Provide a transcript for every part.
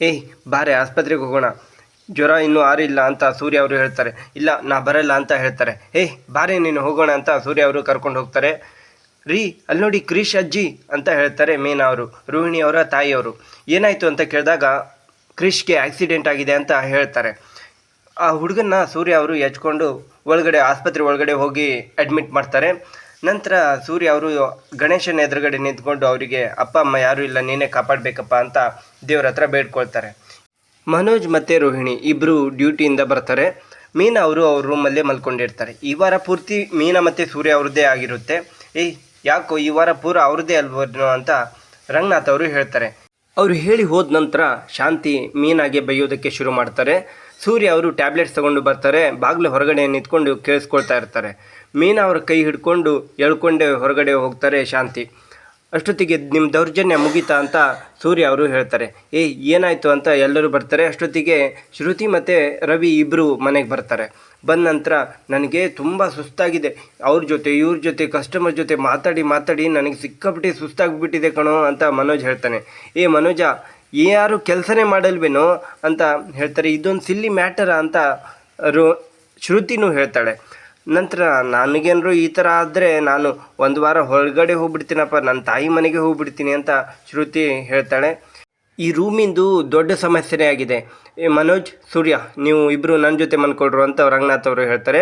ಏಯ್, ಬಾರೆ, ಆಸ್ಪತ್ರೆಗೆ ಹೋಗೋಣ. ಜ್ವರ ಇನ್ನೂ ಆರಿಲ್ಲ ಅಂತ ಸೂರ್ಯ ಅವರು ಹೇಳ್ತಾರೆ. ಇಲ್ಲ, ನಾ ಬರಲ್ಲ ಅಂತ ಹೇಳ್ತಾರೆ. ಏಯ್, ಬಾರೆ, ನೀನು ಹೋಗೋಣ ಅಂತ ಸೂರ್ಯ ಅವರು ಕರ್ಕೊಂಡು ಹೋಗ್ತಾರೆ. ರೀ ಅಲ್ಲಿ ನೋಡಿ ಕ್ರೀಶ್ ಅಜ್ಜಿ ಅಂತ ಹೇಳ್ತಾರೆ ಮೀನಾ ಅವರು, ರೋಹಿಣಿ ಅವರ ತಾಯಿಯವರು ಏನಾಯಿತು ಅಂತ ಕೇಳಿದಾಗ ಕ್ರಿಶ್ಗೆ ಆಕ್ಸಿಡೆಂಟ್ ಆಗಿದೆ ಅಂತ ಹೇಳ್ತಾರೆ. ಆ ಹುಡುಗನ್ನ ಸೂರ್ಯ ಅವರು ಎಚ್ಕೊಂಡು ಒಳಗಡೆ, ಆಸ್ಪತ್ರೆ ಒಳಗಡೆ ಹೋಗಿ ಅಡ್ಮಿಟ್ ಮಾಡ್ತಾರೆ. ನಂತರ ಸೂರ್ಯ ಅವರು ಗಣೇಶನ ಎದುರುಗಡೆ ನಿಂತ್ಕೊಂಡು ಅವರಿಗೆ, ಅಪ್ಪ, ಅಮ್ಮ, ಯಾರು ಇಲ್ಲ, ನೀನೇ ಕಾಪಾಡಬೇಕಪ್ಪ ಅಂತ ದೇವ್ರ ಹತ್ರ ಬೇಡ್ಕೊಳ್ತಾರೆ. ಮನೋಜ್ ಮತ್ತು ರೋಹಿಣಿ ಇಬ್ಬರು ಡ್ಯೂಟಿಯಿಂದ ಬರ್ತಾರೆ. ಮೀನಾ ಅವರು ಅವ್ರ ರೂಮಲ್ಲೇ ಮಲ್ಕೊಂಡಿರ್ತಾರೆ. ಈ ವಾರ ಪೂರ್ತಿ ಮೀನಾ ಮತ್ತು ಸೂರ್ಯ ಅವ್ರದ್ದೇ ಆಗಿರುತ್ತೆ. ಏಯ್, ಯಾಕೋ ಈ ವಾರ ಪೂರ ಅವ್ರದ್ದೇ ಅಲ್ಬೋದು ಅಂತ ರಂಗನಾಥ್ ಅವರು ಹೇಳ್ತಾರೆ. ಅವರು ಹೇಳಿ ಹೋದ ನಂತರ ಶಾಂತಿ ಮೀನಾಗೆ ಬೈಯೋದಕ್ಕೆ ಶುರು ಮಾಡ್ತಾರೆ. ಸೂರ್ಯ ಅವರು ಟ್ಯಾಬ್ಲೆಟ್ಸ್ ತಗೊಂಡು ಬರ್ತಾರೆ, ಬಾಗಿಲು ಹೊರಗಡೆ ನಿಂತ್ಕೊಂಡು ಕೇಳಿಸ್ಕೊಳ್ತಾ ಇರ್ತಾರೆ. ಮೀನಾ ಅವರ ಕೈ ಹಿಡ್ಕೊಂಡು ಎಳ್ಕೊಂಡೆ ಹೊರಗಡೆ ಹೋಗ್ತಾರೆ ಶಾಂತಿ. ಅಷ್ಟೊತ್ತಿಗೆ ನಿಮ್ಮ ದೌರ್ಜನ್ಯ ಮುಗೀತಾ ಅಂತ ಸೂರ್ಯ ಅವರು ಹೇಳ್ತಾರೆ. ಏ, ಏನಾಯಿತು ಅಂತ ಎಲ್ಲರೂ ಬರ್ತಾರೆ. ಅಷ್ಟೊತ್ತಿಗೆ ಶ್ರುತಿ ಮತ್ತು ರವಿ ಇಬ್ಬರು ಮನೆಗೆ ಬರ್ತಾರೆ. ಬಂದ ನಂತರ ನನಗೆ ತುಂಬ ಸುಸ್ತಾಗಿದೆ. ಅವ್ರ ಜೊತೆ, ಇವ್ರ ಜೊತೆ ಕಸ್ಟಮರ್ ಜೊತೆ ಮಾತಾಡಿ ಮಾತಾಡಿ ನನಗೆ ಸಿಕ್ಕಾಪಟ್ಟೆ ಸುಸ್ತಾಗಿಬಿಟ್ಟಿದೆ ಕಣೋ ಅಂತ ಮನೋಜ್ ಹೇಳ್ತಾನೆ. ಏ ಮನೋಜ ಯಾರು ಕೆಲಸನೇ ಮಾಡಲ್ವೇನೋ ಅಂತ ಹೇಳ್ತಾರೆ. ಇದೊಂದು ಸಿಲ್ಲಿ ಮ್ಯಾಟರ ಅಂತ ರೋ, ಶ್ರುತಿನೂ ಹೇಳ್ತಾಳೆ. ನಂತರ ನನಗೇನರು ಈ ಥರ ಆದರೆ ನಾನು ಒಂದು ವಾರ ಹೊರಗಡೆ ಹೋಗ್ಬಿಡ್ತೀನಪ್ಪ ನನ್ನ ತಾಯಿ ಮನೆಗೆ ಹೋಗ್ಬಿಡ್ತೀನಿ ಅಂತ ಶ್ರುತಿ ಹೇಳ್ತಾಳೆ. ಈ ರೂಮಿಂದು ದೊಡ್ಡ ಸಮಸ್ಯೆನೇ ಆಗಿದೆ. ಮನೋಜ್, ಸೂರ್ಯ, ನೀವು ಇಬ್ಬರು ನನ್ನ ಜೊತೆ ಮಲ್ಕೊಳ್ರು ಅಂತ ರಂಗನಾಥ್ ಅವರು ಹೇಳ್ತಾರೆ.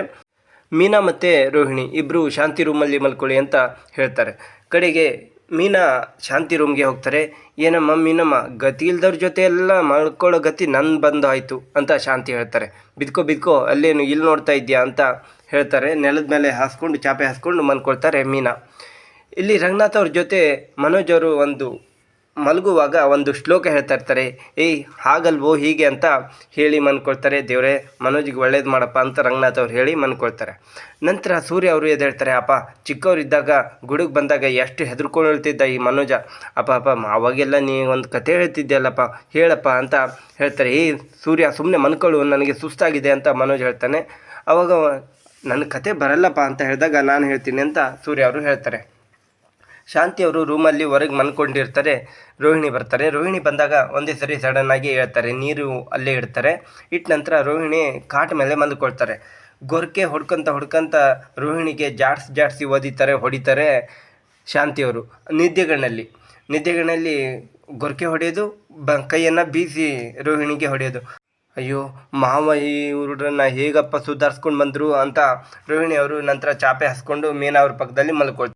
ಮೀನಾ ಮತ್ತು ರೋಹಿಣಿ ಇಬ್ಬರು ಶಾಂತಿ ರೂಮಲ್ಲಿ ಮಲ್ಕೊಳ್ಳಿ ಅಂತ ಹೇಳ್ತಾರೆ. ಕಡೆಗೆ ಮೀನಾ ಶಾಂತಿ ರೂಮ್ಗೆ ಹೋಗ್ತಾರೆ. ಏನಮ್ಮ ಮೀನಮ್ಮ ಗತಿ ಇಲ್ದವ್ರ ಜೊತೆ ಎಲ್ಲ ಮಾಡ್ಕೊಳ್ಳೋ ಗತಿ ನನ್ನ ಬಂದು ಆಯಿತು ಅಂತ ಶಾಂತಿ ಹೇಳ್ತಾರೆ. ಬಿದ್ಕೋ ಬಿದ್ಕೋ, ಅಲ್ಲೇನು ಇಲ್ಲಿ ನೋಡ್ತಾ ಇದೆಯಾ ಅಂತ ಹೇಳ್ತಾರೆ. ನೆಲದ ಮೇಲೆ ಹಾಸ್ಕೊಂಡು, ಚಾಪೆ ಹಾಸ್ಕೊಂಡು ಮಲ್ಕೊಳ್ತಾರೆ ಮೀನಾ ಇಲ್ಲಿ ರಂಗನಾಥ್ ಅವ್ರ ಜೊತೆ ಮನೋಜ್ ಅವರು ಒಂದು ಮಲಗುವಾಗ ಒಂದು ಶ್ಲೋಕ ಹೇಳ್ತಾ ಇರ್ತಾರೆ ಏಯ್, ಹಾಗಲ್ವೋ, ಹೀಗೆ ಅಂತ ಹೇಳಿ ಮನ್ಕೊಳ್ತಾರೆ ದೇವರೇ, ಮನೋಜಿಗೆ ಒಳ್ಳೇದು ಮಾಡಪ್ಪ ಅಂತ ರಂಗನಾಥ್ ಅವ್ರು ಹೇಳಿ ಮನ್ಕೊಳ್ತಾರೆ. ನಂತರ ಸೂರ್ಯ ಅವರು ಎದ್ದೇಳ್ತಾರೆ ಅಪ್ಪ ಚಿಕ್ಕವರಿದ್ದಾಗ ಗುಡಿಗೆ ಬಂದಾಗ ಎಷ್ಟು ಹೆದರ್ಕೊಂಡು ಹೇಳ್ತಿದ್ದ ಈ ಮನೋಜ? ಅಪ್ಪ ಅಪ್ಪ ಅವಾಗೆಲ್ಲ ನೀ ಒಂದು ಕತೆ ಹೇಳ್ತಿದ್ದೆಯಲ್ಲಪ್ಪ ಹೇಳಪ್ಪ ಅಂತ ಹೇಳ್ತಾರೆ. ಏಯ್, ಸೂರ್ಯ ಸುಮ್ಮನೆ ಮನ್ಕೊಳ್ಳು ನನಗೆ ಸುಸ್ತಾಗಿದೆ ಅಂತ ಮನೋಜ್ ಹೇಳ್ತಾನೆ. ಅವಾಗ, ನನ್ನ ಕತೆ ಬರಲ್ಲಪ್ಪ ಅಂತ ಹೇಳಿದಾಗ ನಾನು ಹೇಳ್ತೀನಿ ಅಂತ ಸೂರ್ಯ ಅವರು ಹೇಳ್ತಾರೆ. ಶಾಂತಿ ಅವರು ರೂಮಲ್ಲಿ ಹೊರಗೆ ಮನ್ಕೊಂಡಿರ್ತಾರೆ. ರೋಹಿಣಿ ಬರ್ತಾರೆ. ರೋಹಿಣಿ ಬಂದಾಗ ಒಂದೇ ಸರಿ ಸಡನ್ನಾಗಿ ಹೇಳ್ತಾರೆ, ನೀರು ಅಲ್ಲೇ ಇಡ್ತಾರೆ. ಇಟ್ಟ ನಂತರ ರೋಹಿಣಿ ಕಾಟ್ ಮೇಲೆ ಮಲ್ಕೊಳ್ತಾರೆ. ಗೊರ್ಕೆ ಹೊಡ್ಕೊಂತ ಹೊಡ್ಕೊಂತ ರೋಹಿಣಿಗೆ ಜಾಡ್ಸಿ ಜಾಡ್ಸಿ ಓದಿತಾರೆ, ಹೊಡಿತಾರೆ ಶಾಂತಿಯವರು ನಿದ್ದೆಗಳಲ್ಲಿ ನಿದ್ದೆಗಳಲ್ಲಿ ಗೊರಕೆ ಹೊಡೆಯೋದು ಬ ಕೈಯನ್ನು ಬೀಸಿ ರೋಹಿಣಿಗೆ ಹೊಡೆಯೋದು. ಅಯ್ಯೋ, ಮಾವ ಇವ್ರನ್ನ ಹೇಗಪ್ಪ ಸುಧಾರಿಸ್ಕೊಂಡು ಬಂದರು ಅಂತ ರೋಹಿಣಿ ಅವರು ನಂತರ ಚಾಪೆ ಹಾಸ್ಕೊಂಡು ಮೀನಾ ಅವ್ರ ಪಕ್ಕದಲ್ಲಿ ಮಲ್ಕೊಳ್ತಾರೆ.